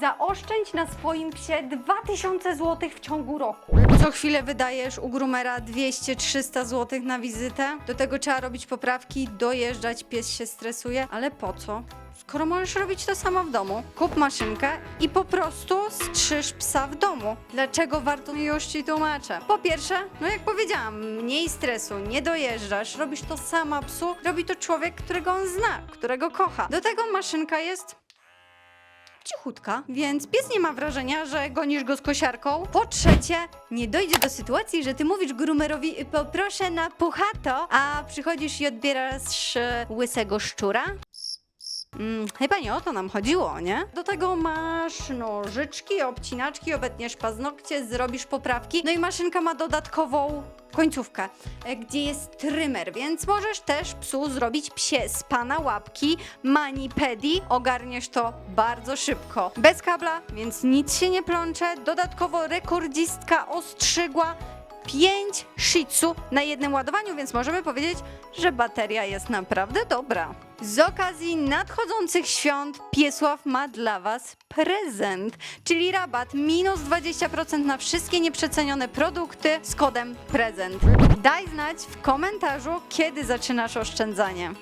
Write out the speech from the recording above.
Zaoszczędź na swoim psie 2000 zł w ciągu roku. Co chwilę wydajesz u groomera 200-300 zł na wizytę. Do tego trzeba robić poprawki, dojeżdżać, pies się stresuje. Ale po co? Skoro możesz robić to sama w domu. Kup maszynkę i po prostu strzyż psa w domu. Dlaczego warto już ci tłumaczę? Po pierwsze, no jak powiedziałam, mniej stresu, nie dojeżdżasz, robisz to sama psu, robi to człowiek, którego on zna, którego kocha. Do tego maszynka jest cichutka, więc pies nie ma wrażenia, że gonisz go z kosiarką. Po trzecie, nie dojdzie do sytuacji, że ty mówisz groomerowi poproszę na puchato, a przychodzisz i odbierasz e, łysego szczura. Mm, chyba nie o to nam chodziło, nie? Do tego masz nożyczki, obcinaczki, obetniesz paznokcie, zrobisz poprawki. No i maszynka ma dodatkową końcówkę, e, gdzie jest trymer, więc możesz też psu zrobić psie z pana łapki, mani pedi. Ogarniesz to bardzo szybko. Bez kabla, więc nic się nie plącze. Dodatkowo rekordzistka ostrzygła 5 shih na jednym ładowaniu, więc możemy powiedzieć, że bateria jest naprawdę dobra. Z okazji nadchodzących świąt Piesław ma dla Was prezent, czyli rabat minus 20% na wszystkie nieprzecenione produkty z kodem prezent. Daj znać w komentarzu, kiedy zaczynasz oszczędzanie.